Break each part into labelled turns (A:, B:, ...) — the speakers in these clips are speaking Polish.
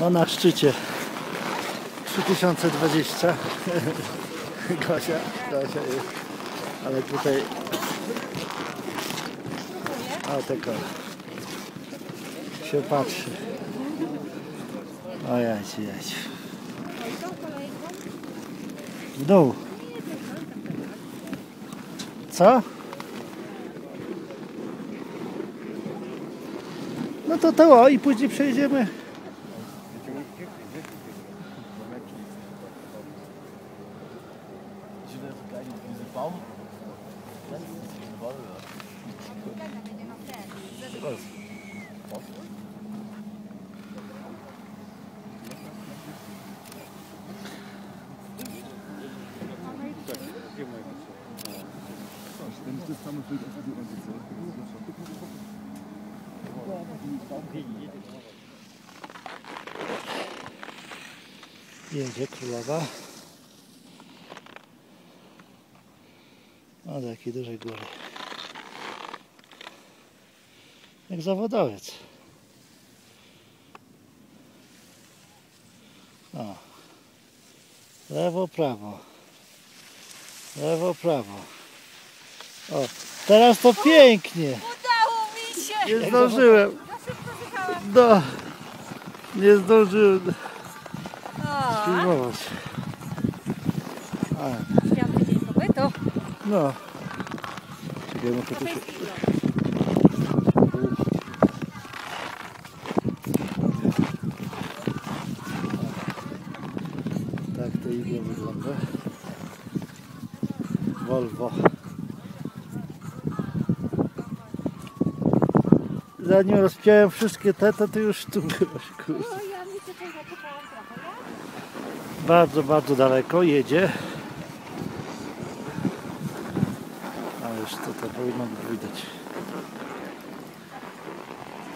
A: No na szczycie. 3020 Gosia, Gosia jest. Ale tutaj o tylko się patrzy. O jać w dół. Co? No to to o i później przejdziemy wieder so geil,
B: diese Baum. Das ist diese Bäume. Was?
C: Wenn ich das zusammenfülle, ist es immer so.
A: Hier ist jetzt Rubber. O, do jakiej dużej góry. Jak zawodowiec. O. Lewo, prawo. Lewo, prawo. O, teraz to pięknie.
D: Udało mi się!
A: Nie zdążyłem. No. Nie zdążyłem
D: O,
A: filmować. A,
D: piąty dzień pobytu.
A: No. Czekaj, muszę tu się... Tak to igło wygląda. Volvo. Zanim rozpiąłem wszystkie te, to ty już tu byłeś, kurde.
D: No ja?
A: Bardzo, bardzo daleko jedzie. Tutaj powinno być widać.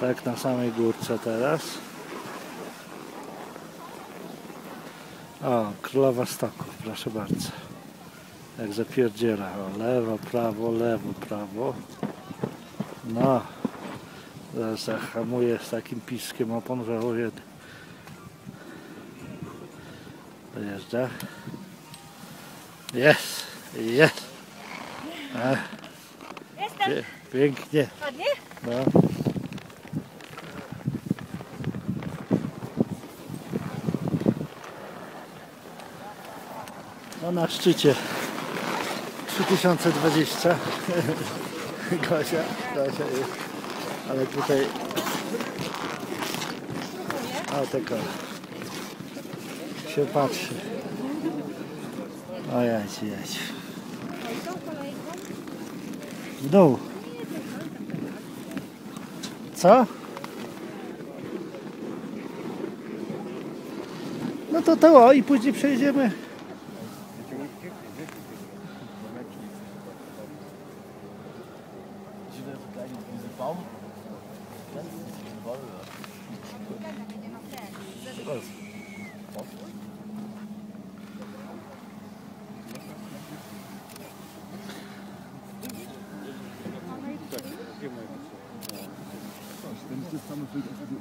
A: Tak na samej górce teraz. O, królowa stoków, proszę bardzo. Jak zapierdziela. O, lewo, prawo, lewo, prawo. No. Zaraz zahamuję z takim piskiem opon, ojej. Dojeżdża. Jest, jest. A, Pie, pięknie.
D: Ładnie?
A: No. no na szczycie 3020 Gosia, Gosia jest ale tutaj o tylko się patrzy o jać, jać w dół co? No to to o i później przejdziemy
B: Diese Baum. das
C: kann man für die Situation.